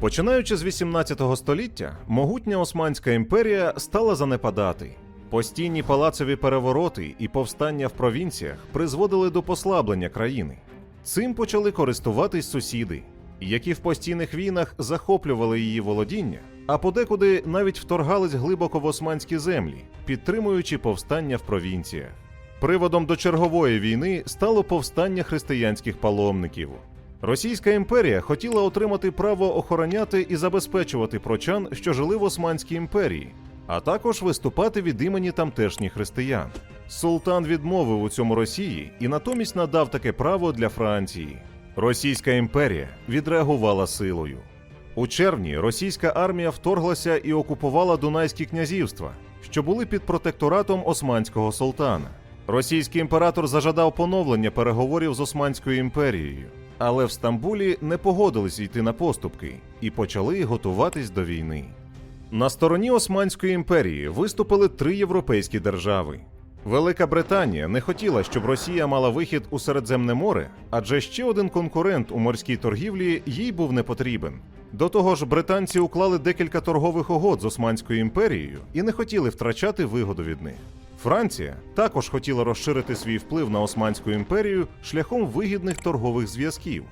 Починаючи з 18 століття, могутня Османська імперія стала занепадати. Постійні палацові перевороти і повстання в провінціях призводили до послаблення країни. Цим почали користуватись сусіди, які в постійних війнах захоплювали її володіння, а подекуди навіть вторгались глибоко в османські землі, підтримуючи повстання в провінціях. Приводом до чергової війни стало повстання християнських паломників. Російська імперія хотіла отримати право охороняти і забезпечувати прочан, що жили в Османській імперії, а також виступати від імені тамтешніх християн. Султан відмовив у цьому Росії і натомість надав таке право для Франції. Російська імперія відреагувала силою. У червні російська армія вторглася і окупувала Дунайські князівства, що були під протекторатом Османського султана. Російський імператор зажадав поновлення переговорів з Османською імперією, але в Стамбулі не погодились йти на поступки і почали готуватись до війни. На стороні Османської імперії виступили три європейські держави. Велика Британія не хотіла, щоб Росія мала вихід у Середземне море, адже ще один конкурент у морській торгівлі їй був не потрібен. До того ж, британці уклали декілька торгових угод з Османською імперією і не хотіли втрачати вигоду від них. Франція також хотіла розширити свій вплив на Османську імперію шляхом вигідних торгових зв'язків.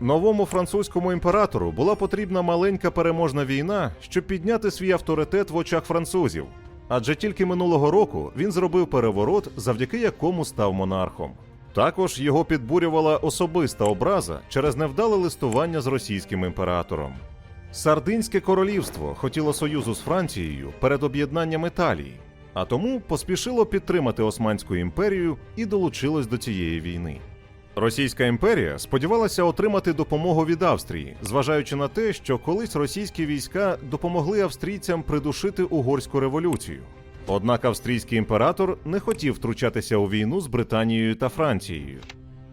Новому французькому імператору була потрібна маленька переможна війна, щоб підняти свій авторитет в очах французів. Адже тільки минулого року він зробив переворот, завдяки якому став монархом. Також його підбурювала особиста образа через невдале листування з російським імператором. Сардинське королівство хотіло союзу з Францією перед об'єднанням Італії, а тому поспішило підтримати Османську імперію і долучилось до цієї війни. Російська імперія сподівалася отримати допомогу від Австрії, зважаючи на те, що колись російські війська допомогли австрійцям придушити угорську революцію. Однак австрійський імператор не хотів втручатися у війну з Британією та Францією.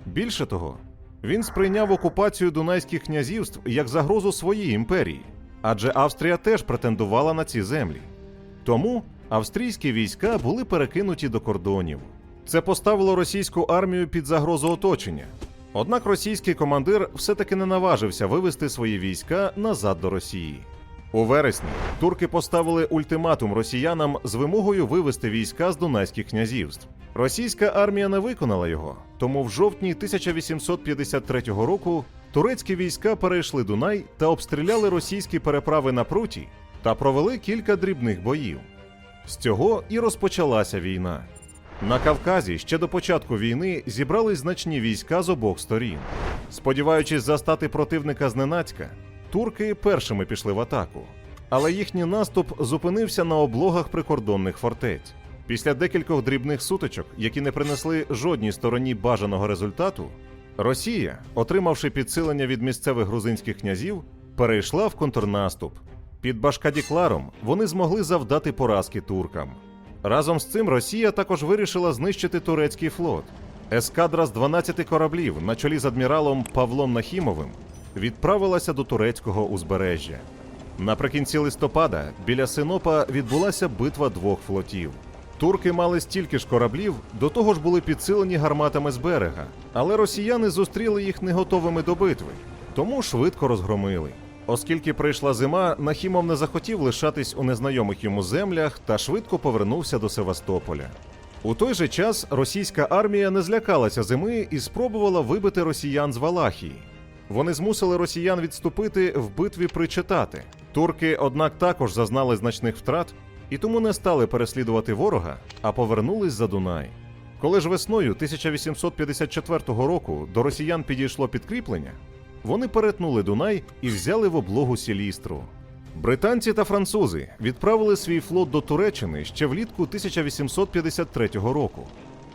Більше того, він сприйняв окупацію дунайських князівств як загрозу своїй імперії, адже Австрія теж претендувала на ці землі. Тому австрійські війська були перекинуті до кордонів. Це поставило російську армію під загрозу оточення. Однак російський командир все-таки не наважився вивести свої війська назад до Росії. У вересні турки поставили ультиматум росіянам з вимогою вивести війська з Дунайських князівств. Російська армія не виконала його, тому в жовтні 1853 року турецькі війська перейшли Дунай та обстріляли російські переправи на пруті та провели кілька дрібних боїв. З цього і розпочалася війна. На Кавказі ще до початку війни зібрались значні війська з обох сторін. Сподіваючись застати противника зненацька, турки першими пішли в атаку. Але їхній наступ зупинився на облогах прикордонних фортець. Після декількох дрібних сутичок, які не принесли жодній стороні бажаного результату, Росія, отримавши підсилення від місцевих грузинських князів, перейшла в контрнаступ. Під Башкадікларом вони змогли завдати поразки туркам. Разом з цим Росія також вирішила знищити турецький флот. Ескадра з 12 кораблів на чолі з адміралом Павлом Нахімовим відправилася до турецького узбережжя. Наприкінці листопада біля Синопа відбулася битва двох флотів. Турки мали стільки ж кораблів, до того ж були підсилені гарматами з берега, але росіяни зустріли їх не готовими до битви, тому швидко розгромили. Оскільки прийшла зима, Нахімов не захотів лишатись у незнайомих йому землях та швидко повернувся до Севастополя. У той же час російська армія не злякалася зими і спробувала вибити росіян з Валахії. Вони змусили росіян відступити в битві при Читати. Турки, однак, також зазнали значних втрат і тому не стали переслідувати ворога, а повернулись за Дунай. Коли ж весною 1854 року до росіян підійшло підкріплення, вони перетнули Дунай і взяли в облогу Сілістру. Британці та французи відправили свій флот до Туреччини ще влітку 1853 року.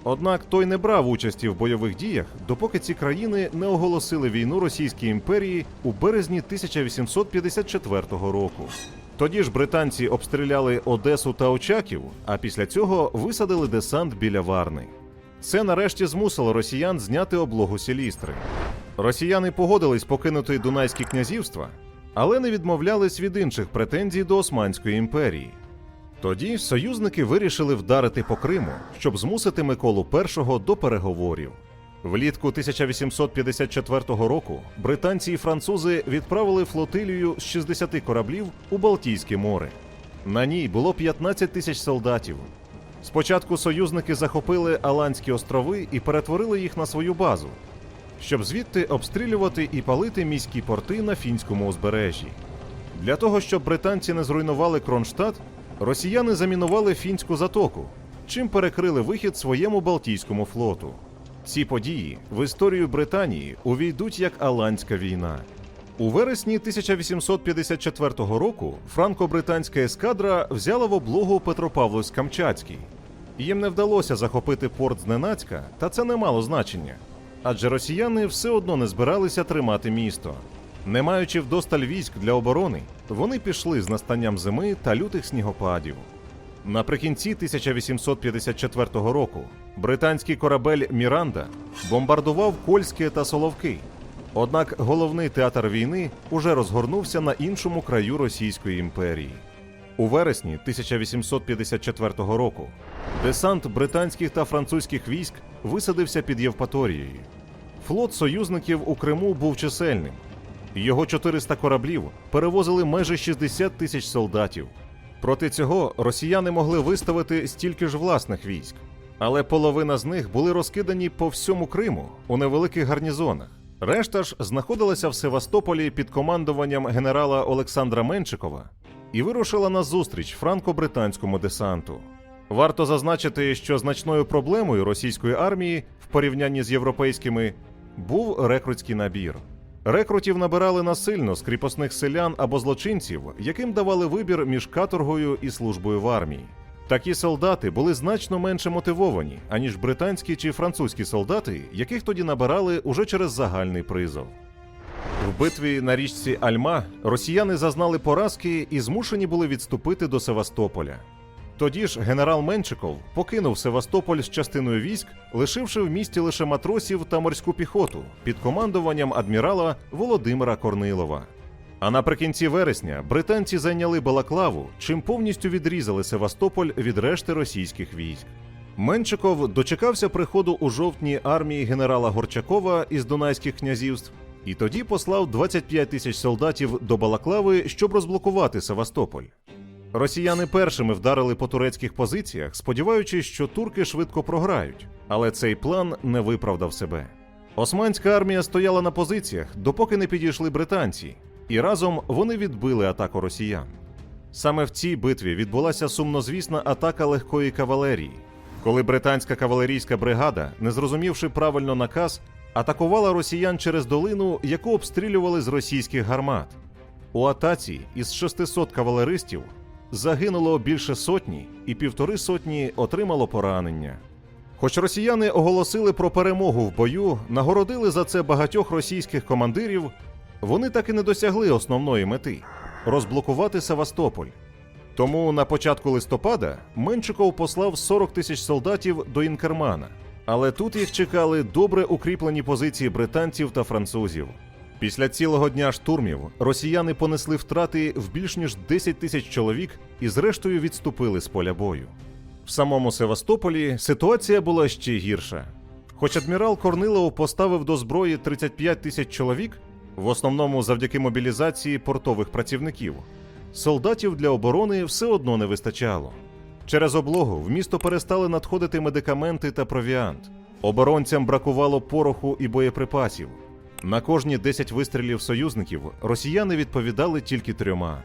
Однак той не брав участі в бойових діях, допоки ці країни не оголосили війну Російській імперії у березні 1854 року. Тоді ж британці обстріляли Одесу та Очаків, а після цього висадили десант біля Варни. Це нарешті змусило росіян зняти облогу Сілістри. Росіяни погодились покинути Дунайські князівства, але не відмовлялись від інших претензій до Османської імперії. Тоді союзники вирішили вдарити по Криму, щоб змусити Миколу І до переговорів. Влітку 1854 року британці і французи відправили флотилію з 60 кораблів у Балтійське море. На ній було 15 тисяч солдатів. Спочатку союзники захопили Аландські острови і перетворили їх на свою базу, щоб звідти обстрілювати і палити міські порти на фінському узбережжі. Для того, щоб британці не зруйнували Кронштадт, росіяни замінували фінську затоку, чим перекрили вихід своєму Балтійському флоту. Ці події в історію Британії увійдуть як Аландська війна. У вересні 1854 року франко-британська ескадра взяла в облогу Петропавловськ-Камчатський. Їм не вдалося захопити порт зненацька, та це не мало значення. Адже росіяни все одно не збиралися тримати місто. Не маючи вдосталь військ для оборони, вони пішли з настанням зими та лютих снігопадів. Наприкінці 1854 року британський корабель Міранда бомбардував Кольське та Соловки. Однак головний театр війни уже розгорнувся на іншому краю Російської імперії. У вересні 1854 року десант британських та французьких військ висадився під Євпаторією. Флот союзників у Криму був чисельним. Його 400 кораблів перевозили майже 60 тисяч солдатів. Проти цього росіяни могли виставити стільки ж власних військ, але половина з них були розкидані по всьому Криму у невеликих гарнізонах. Решта ж знаходилася в Севастополі під командуванням генерала Олександра Менчикова і вирушила на зустріч франко-британському десанту. Варто зазначити, що значною проблемою російської армії в порівнянні з європейськими був рекрутський набір. Рекрутів набирали насильно з кріпосних селян або злочинців, яким давали вибір між каторгою і службою в армії. Такі солдати були значно менше мотивовані, аніж британські чи французькі солдати, яких тоді набирали уже через загальний призов. В битві на річці Альма росіяни зазнали поразки і змушені були відступити до Севастополя. Тоді ж генерал Менчиков покинув Севастополь з частиною військ, лишивши в місті лише матросів та морську піхоту під командуванням адмірала Володимира Корнилова. А наприкінці вересня британці зайняли Балаклаву, чим повністю відрізали Севастополь від решти російських військ. Менчиков дочекався приходу у жовтні армії генерала Горчакова із Дунайських князівств і тоді послав 25 тисяч солдатів до Балаклави, щоб розблокувати Севастополь. Росіяни першими вдарили по турецьких позиціях, сподіваючись, що турки швидко програють, але цей план не виправдав себе. Османська армія стояла на позиціях, допоки не підійшли британці, і разом вони відбили атаку росіян. Саме в цій битві відбулася сумнозвісна атака легкої кавалерії, коли британська кавалерійська бригада, не зрозумівши правильно наказ, атакувала росіян через долину, яку обстрілювали з російських гармат. У атаці із 600 кавалеристів загинуло більше сотні, і півтори сотні отримало поранення. Хоч росіяни оголосили про перемогу в бою, нагородили за це багатьох російських командирів, вони так і не досягли основної мети розблокувати Севастополь. Тому на початку листопада Менчиков послав 40 тисяч солдатів до Інкермана, але тут їх чекали добре укріплені позиції британців та французів. Після цілого дня штурмів росіяни понесли втрати в більш ніж 10 тисяч чоловік і зрештою відступили з поля бою. В самому Севастополі ситуація була ще гірша. Хоч адмірал Корнилов поставив до зброї 35 тисяч чоловік, в основному завдяки мобілізації портових працівників, солдатів для оборони все одно не вистачало. Через облогу в місто перестали надходити медикаменти та провіант. Оборонцям бракувало пороху і боєприпасів. На кожні 10 вистрілів союзників росіяни відповідали тільки трьома.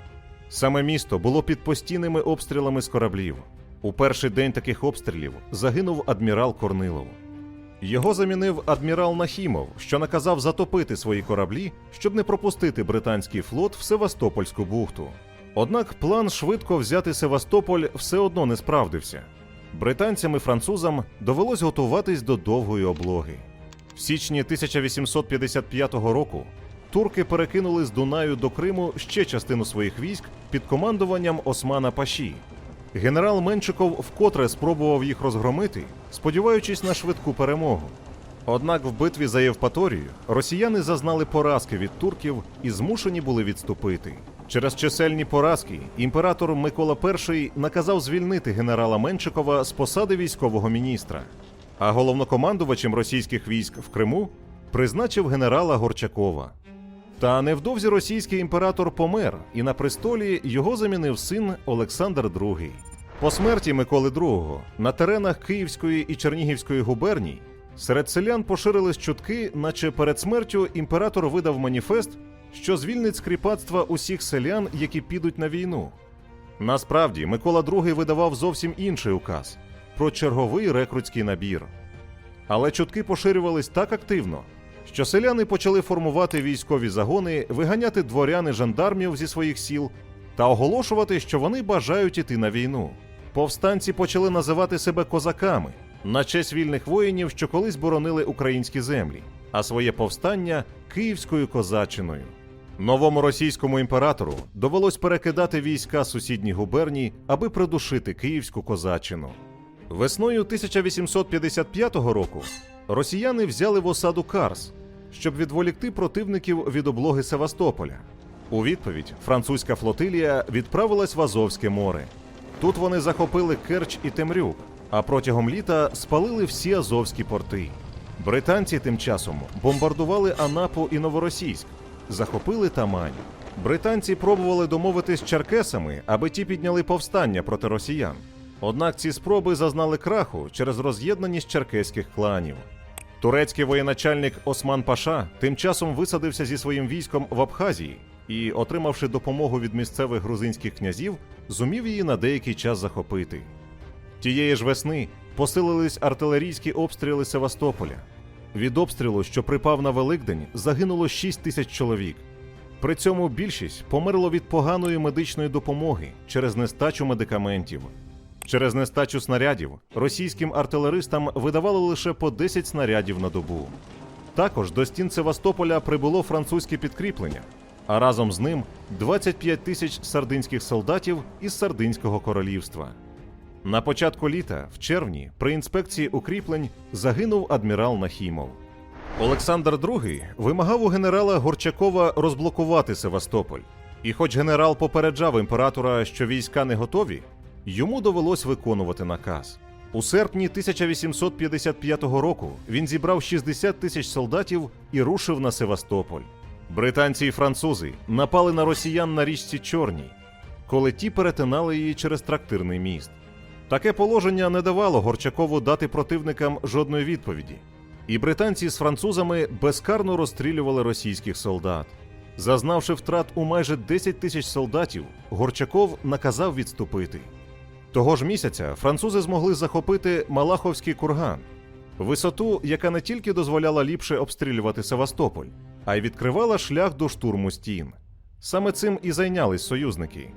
Саме місто було під постійними обстрілами з кораблів. У перший день таких обстрілів загинув адмірал Корнилов. Його замінив адмірал Нахімов, що наказав затопити свої кораблі, щоб не пропустити британський флот в Севастопольську бухту. Однак план швидко взяти Севастополь все одно не справдився. Британцям і французам довелось готуватись до довгої облоги. В січні 1855 року турки перекинули з Дунаю до Криму ще частину своїх військ під командуванням Османа Паші. Генерал Менчиков вкотре спробував їх розгромити, сподіваючись на швидку перемогу. Однак в битві за Євпаторію росіяни зазнали поразки від турків і змушені були відступити. Через чисельні поразки імператор Микола І наказав звільнити генерала Менчикова з посади військового міністра. А головнокомандувачем російських військ в Криму призначив генерала Горчакова. Та невдовзі російський імператор помер, і на престолі його замінив син Олександр II. По смерті Миколи II на теренах Київської і Чернігівської губерній серед селян поширились чутки, наче перед смертю імператор видав маніфест, що звільнить з кріпацтва усіх селян, які підуть на війну. Насправді, Микола II видавав зовсім інший указ про черговий рекрутський набір. Але чутки поширювались так активно, що селяни почали формувати військові загони, виганяти дворяни жандармів зі своїх сіл та оголошувати, що вони бажають іти на війну. Повстанці почали називати себе козаками на честь вільних воїнів, що колись боронили українські землі, а своє повстання київською козачиною. Новому російському імператору довелось перекидати війська сусідніх губерній, аби придушити київську козачину. Весною 1855 року росіяни взяли в осаду Карс, щоб відволікти противників від облоги Севастополя. У відповідь французька флотилія відправилась в Азовське море. Тут вони захопили Керч і Темрюк, а протягом літа спалили всі азовські порти. Британці тим часом бомбардували Анапу і Новоросійськ, захопили Тамань. Британці пробували домовитись з черкесами, аби ті підняли повстання проти росіян. Однак ці спроби зазнали краху через роз'єднаність черкеських кланів. Турецький воєначальник Осман Паша тим часом висадився зі своїм військом в Абхазії і, отримавши допомогу від місцевих грузинських князів, зумів її на деякий час захопити. Тієї ж весни посилились артилерійські обстріли Севастополя. Від обстрілу, що припав на Великдень, загинуло 6 тисяч чоловік. При цьому більшість померло від поганої медичної допомоги через нестачу медикаментів. Через нестачу снарядів російським артилеристам видавали лише по 10 снарядів на добу. Також до стін Севастополя прибуло французьке підкріплення, а разом з ним 25 тисяч сардинських солдатів із Сардинського королівства. На початку літа, в червні, при інспекції укріплень загинув адмірал Нахімов. Олександр II вимагав у генерала Горчакова розблокувати Севастополь. І хоч генерал попереджав імператора, що війська не готові, йому довелось виконувати наказ. У серпні 1855 року він зібрав 60 тисяч солдатів і рушив на Севастополь. Британці і французи напали на росіян на річці Чорній, коли ті перетинали її через трактирний міст. Таке положення не давало Горчакову дати противникам жодної відповіді, і британці з французами безкарно розстрілювали російських солдат. Зазнавши втрат у майже 10 тисяч солдатів, Горчаков наказав відступити. Того ж місяця французи змогли захопити Малаховський курган, висоту, яка не тільки дозволяла ліпше обстрілювати Севастополь, а й відкривала шлях до штурму стін. Саме цим і зайнялись союзники.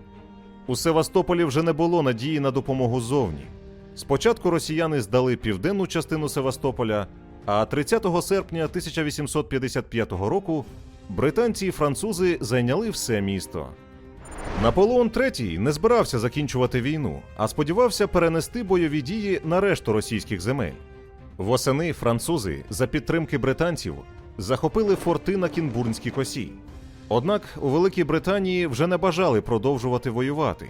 У Севастополі вже не було надії на допомогу ззовні. Спочатку росіяни здали південну частину Севастополя, а 30 серпня 1855 року британці і французи зайняли все місто. Наполеон III не збирався закінчувати війну, а сподівався перенести бойові дії на решту російських земель. Восени французи за підтримки британців захопили форти на Кінбурнській косі. Однак у Великій Британії вже не бажали продовжувати воювати.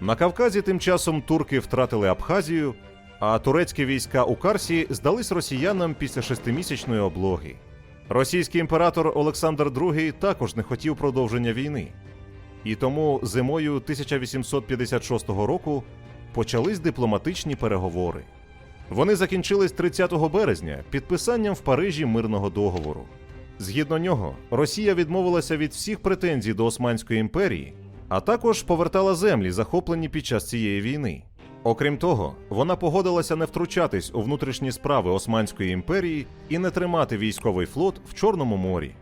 На Кавказі тим часом турки втратили Абхазію, а турецькі війська у Карсі здались росіянам після шестимісячної облоги. Російський імператор Олександр II також не хотів продовження війни. І тому зимою 1856 року почались дипломатичні переговори. Вони закінчились 30 березня підписанням в Парижі мирного договору. Згідно нього, Росія відмовилася від всіх претензій до Османської імперії, а також повертала землі, захоплені під час цієї війни. Окрім того, вона погодилася не втручатись у внутрішні справи Османської імперії і не тримати військовий флот в Чорному морі.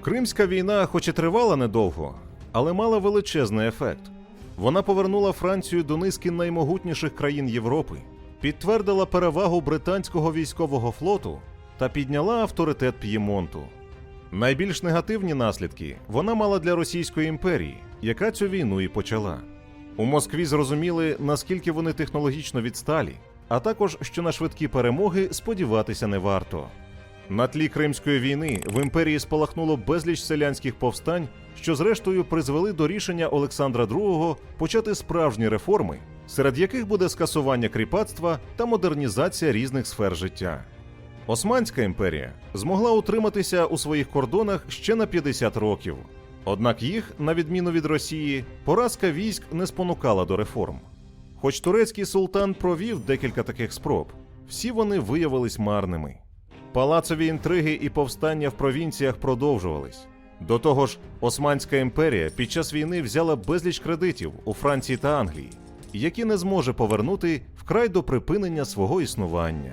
Кримська війна, хоч і тривала недовго, але мала величезний ефект. Вона повернула Францію до низки наймогутніших країн Європи, підтвердила перевагу британського військового флоту та підняла авторитет П'ємонту. Найбільш негативні наслідки вона мала для Російської імперії, яка цю війну і почала. У Москві зрозуміли, наскільки вони технологічно відсталі, а також що на швидкі перемоги сподіватися не варто. На тлі Кримської війни в імперії спалахнуло безліч селянських повстань, що зрештою призвели до рішення Олександра II почати справжні реформи серед яких буде скасування кріпацтва та модернізація різних сфер життя. Османська імперія змогла утриматися у своїх кордонах ще на 50 років. Однак їх, на відміну від Росії, поразка військ не спонукала до реформ. Хоч турецький султан провів декілька таких спроб, всі вони виявились марними. Палацові інтриги і повстання в провінціях продовжувались. До того ж, Османська імперія під час війни взяла безліч кредитів у Франції та Англії, які не зможе повернути вкрай до припинення свого існування.